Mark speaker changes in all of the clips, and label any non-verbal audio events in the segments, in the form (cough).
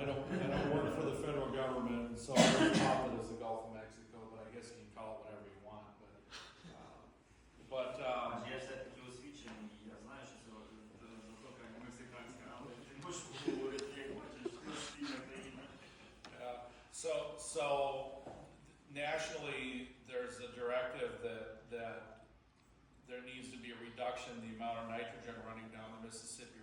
Speaker 1: I don't, I don't work for the federal government, so I don't call it as the Gulf of Mexico, but I guess you can call it whatever you want, but, uh, but, um, So, so nationally, there's a directive that, that there needs to be a reduction in the amount of nitrogen running down the Mississippi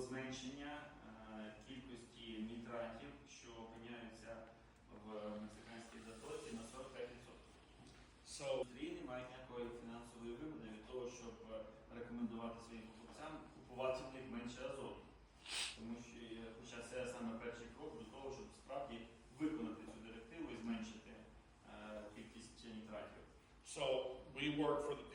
Speaker 2: про зменшення е, кількості нітратів, що опиняються в мексиканській затоці на 45%.
Speaker 1: So,
Speaker 2: Україні мають якої фінансової вигоди від того, щоб е, рекомендувати своїм покупцям купувати в них менше азоту. Тому що, е, хоча це саме перший крок до того, щоб справді виконати цю директиву і зменшити кількість нітратів.
Speaker 1: So, we work for the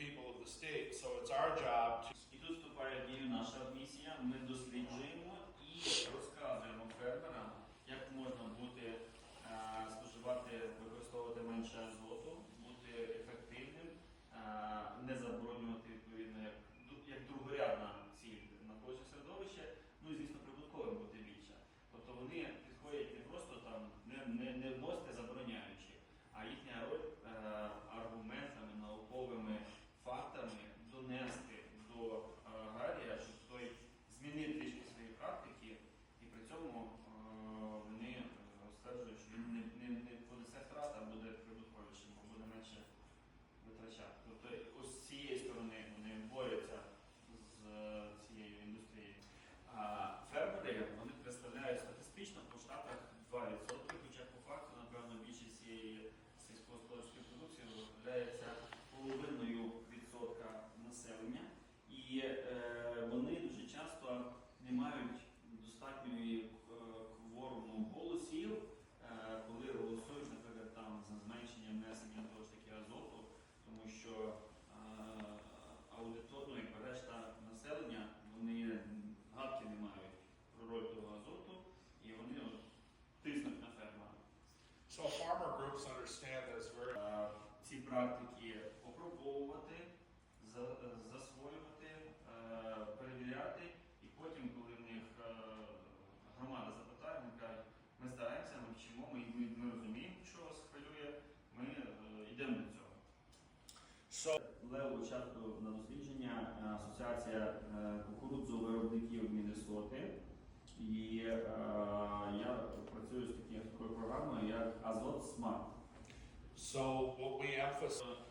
Speaker 2: початку на дослідження е, Асоціація е, кукурудзовиробників Міннесоти. І е, я працюю з такою програмою як Азот Смарт.
Speaker 1: So, what we emphasize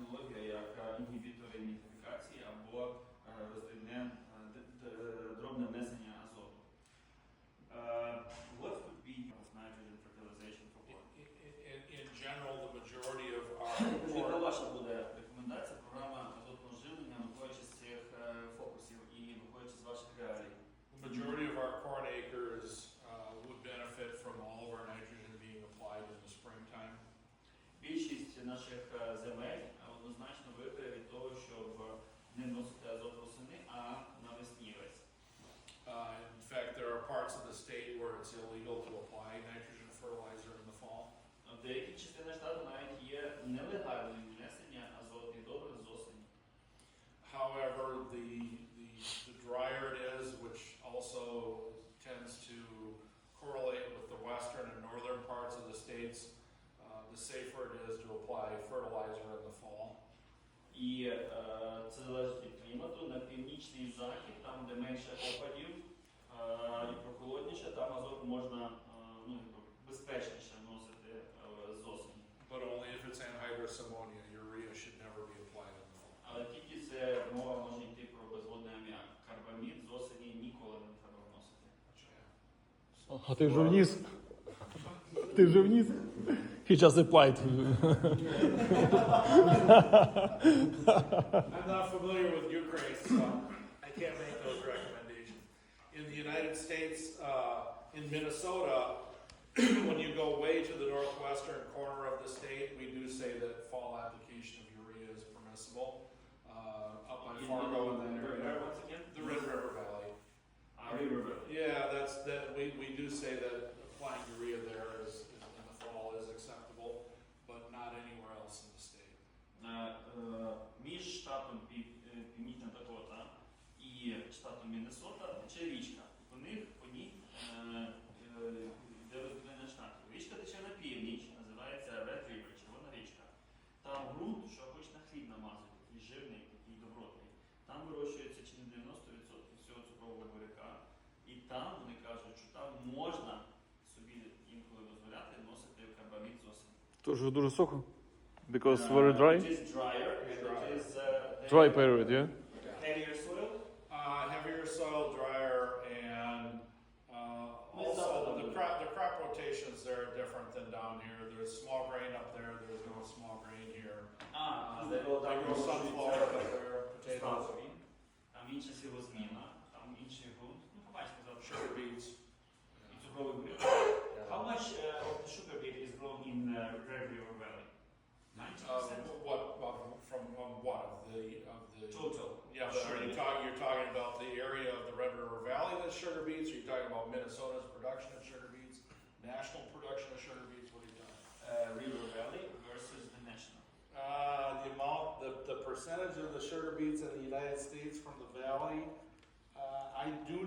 Speaker 1: Lula, que é a
Speaker 2: Henrique наших е, земель однозначно виграє від того, щоб не носити азот восени, а навесні весь.
Speaker 1: Uh, in fact, there are parts of the state where it's illegal to apply nitrogen fertilizer in the fall.
Speaker 2: штату навіть є
Speaker 1: нелегально
Speaker 2: І е, це залежить від клімату. На північний захід, там, де менше опадів е, і прохолодніше, там азот можна е, ну, безпечніше вносити е, з осені.
Speaker 1: But only if it's anhydrous ammonia, urea should never be applied in the
Speaker 2: Але тільки це мова може йти про безводний аміак. Карбамід з осені ніколи не треба вносити.
Speaker 3: А ти вже вніс? Ти вже вніс? he just applied. (laughs)
Speaker 2: I'm not familiar with urea, so I can't make those recommendations. In the United States, uh, in Minnesota, (clears throat) when you go way to the northwestern corner of the state, we do say that fall application of urea is permissible. Uh, up by Fargo and
Speaker 1: then Once again?
Speaker 2: The Red River Valley.
Speaker 1: Red River Valley.
Speaker 2: Yeah, that's that. We, we do say that applying urea there
Speaker 3: дуже дуже Because
Speaker 1: uh,
Speaker 3: very dry?
Speaker 1: It is drier. It is, uh,
Speaker 3: dry period, yeah?
Speaker 1: Heavier soil?
Speaker 2: Uh, heavier soil, drier, and uh, also the crop, the crop rotations there are different than down here. There's small grain up there, there's no small grain here.
Speaker 1: Ah,
Speaker 2: uh,
Speaker 1: They
Speaker 2: grow sunflower.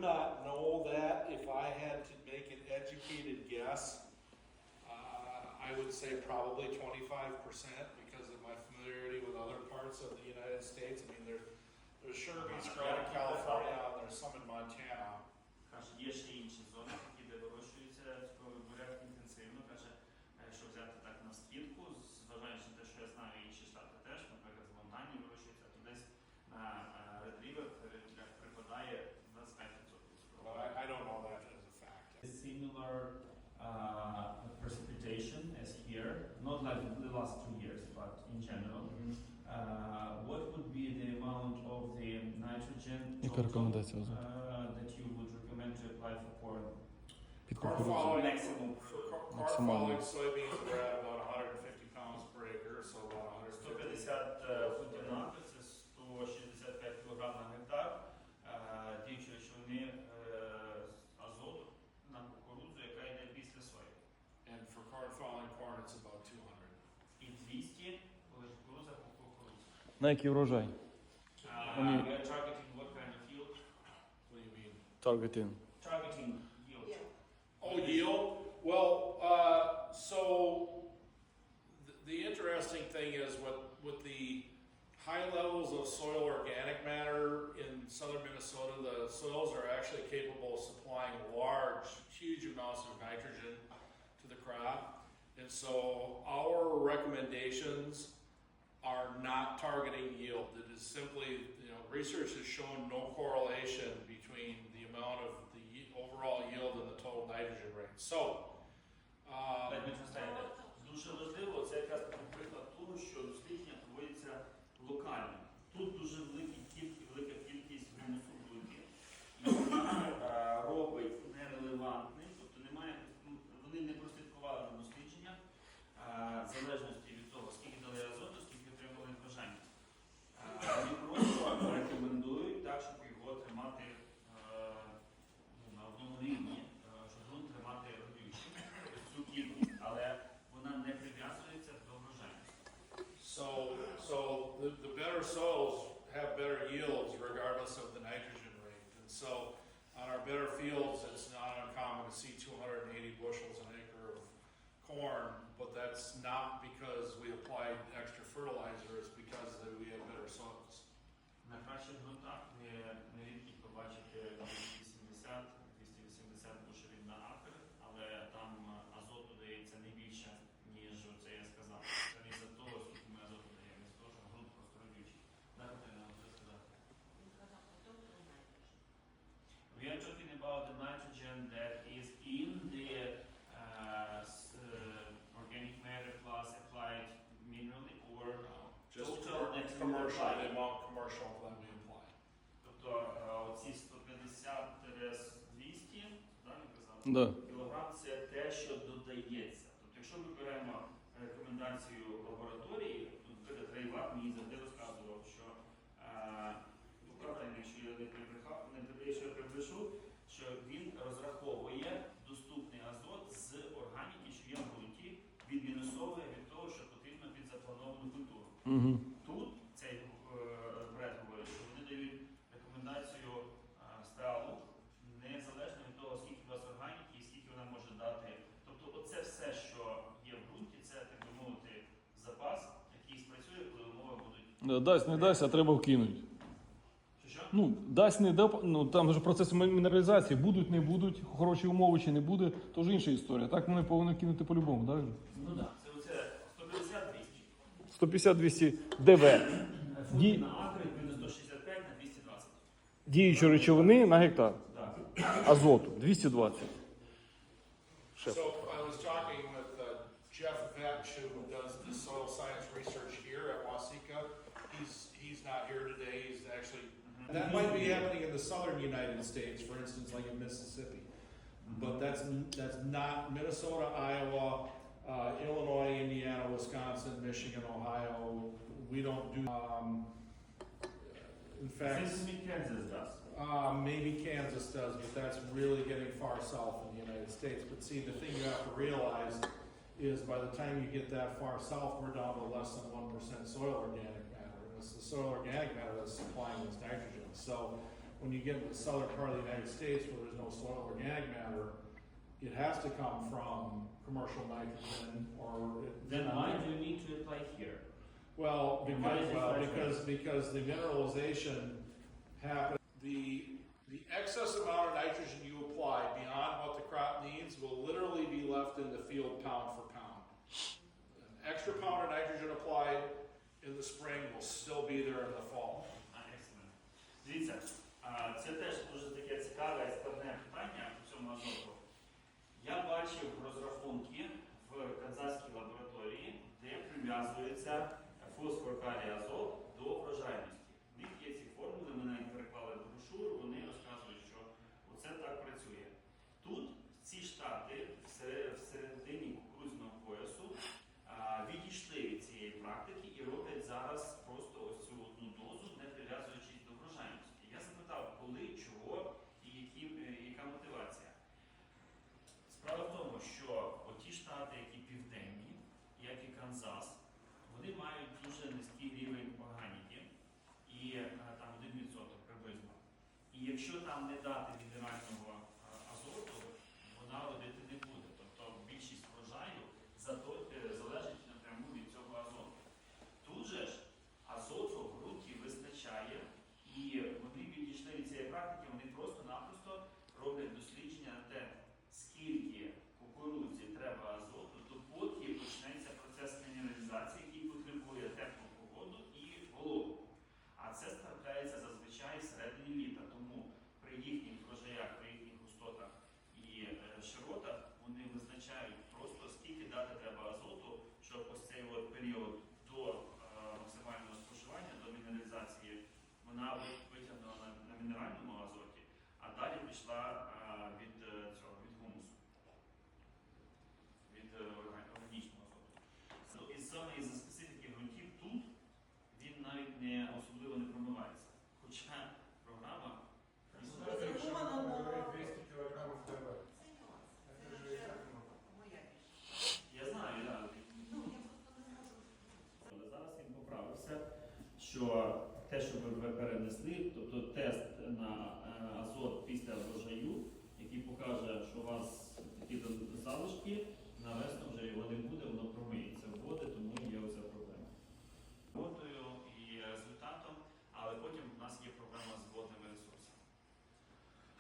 Speaker 2: not know that. If I had to make an educated guess, uh, I would say probably 25% because of my familiarity with other parts of the United States. I mean, there, there's sugar beets uh, growing in California, and there's some in Montana.
Speaker 1: Yes, Uh, what would be the amount of the nitrogen uh, that you would recommend to apply for corn? maximum.
Speaker 2: Car soybeans, at about 150 pounds per acre, so about
Speaker 1: на
Speaker 3: який
Speaker 1: урожай?
Speaker 3: Вони-
Speaker 1: Uh, targeting what kind of yield?
Speaker 2: What do you mean?
Speaker 3: Targeting.
Speaker 1: Targeting yield.
Speaker 2: Oh, yield? Well, uh, so the interesting thing is with, with the high levels of soil organic matter in southern Minnesota, the soils are actually capable of supplying large, huge amounts of nitrogen to the crop. And so our recommendation are not targeting yield. It is simply, you know, research has shown no correlation between the amount of the overall yield and the total nitrogen rate. So, um,
Speaker 1: дуже важливо, це якраз що дослідження локально. Тут дуже великий about the nitrogen that is in the uh, uh organic matter plus applied minerally or Just total net
Speaker 2: commercial applied. amount commercial that we apply.
Speaker 1: Тобто оці 150-200 Да. кілограм це те, що додається. Тобто, якщо ми беремо е, рекомендацію лабораторії, то наприклад, Рейват мені завжди розказував, що е, правильно, якщо я не
Speaker 3: Угу.
Speaker 1: Тут цей е, бред говорить, що вони дають рекомендацію е, страву незалежно від того, скільки у вас органіки і скільки вона може дати. Тобто, оце все, що є в ґрунті, це так би мовити запас, який спрацює, коли умови будуть.
Speaker 3: Дасть, не дасть, а треба вкинути. Ну, дасть не доп... ну там же процес мінералізації, будуть, не будуть, хороші умови чи не буде, то ж інша історія. Так вони повинні кинути по-любому, так?
Speaker 1: Ну так. Да. 150-200
Speaker 3: ДВ. Ді...
Speaker 1: На акрі мінус 165 на 220.
Speaker 3: Діючі речовини на гектар. Азоту 220. Шеф.
Speaker 2: So I was talking with uh, Jeff Vetch, who does the soil science research here at Wasika. He's he's not here today. He's actually
Speaker 4: that might be happening in the southern United States, for instance, like in Mississippi. But that's that's not Minnesota, Iowa, Uh, Illinois, Indiana, Wisconsin, Michigan, Ohio, we don't do, um, in fact,
Speaker 1: maybe Kansas does.
Speaker 4: uh, maybe Kansas does, but that's really getting far south in the United States. But see, the thing you have to realize is by the time you get that far south, we're down to less than one percent soil organic matter. And it's the soil organic matter that's supplying this nitrogen. So when you get into the southern part of the United States where there's no soil organic matter, it has to come from commercial nitrogen or.
Speaker 1: Then why do you need to apply here?
Speaker 4: Well, because, well, because, because the mineralization happens. The, the excess amount of nitrogen you apply beyond what the crop needs will literally be left in the field pound for pound. An extra pound of nitrogen applied in the spring will still be there in the fall.
Speaker 1: Ah, excellent. Дивіться, це теж дуже таке цікаве Я бачив розрахунки в канзаській лабораторії, де прив'язується фосфор калія якщо там не дати мінерального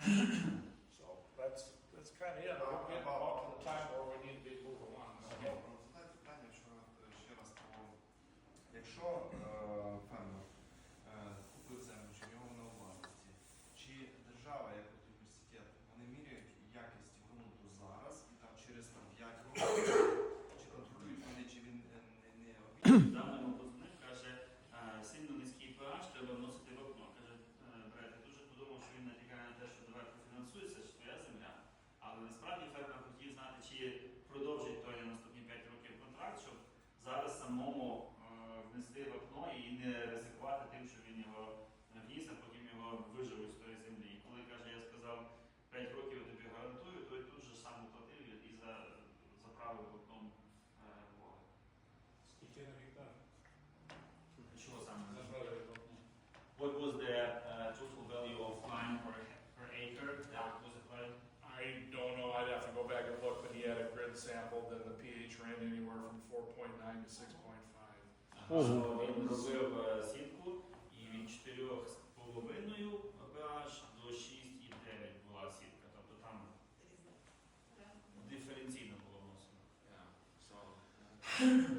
Speaker 2: So that's, that's kind of it. We're getting about to the time where we need to be moving on.
Speaker 5: Знаєте, питання,
Speaker 4: to 6.5.
Speaker 3: Ого.
Speaker 1: Він робив е, сітку і від 4,5 pH до 6,9 була сітка. Тобто там диференційно було вносено.
Speaker 5: Yeah. So,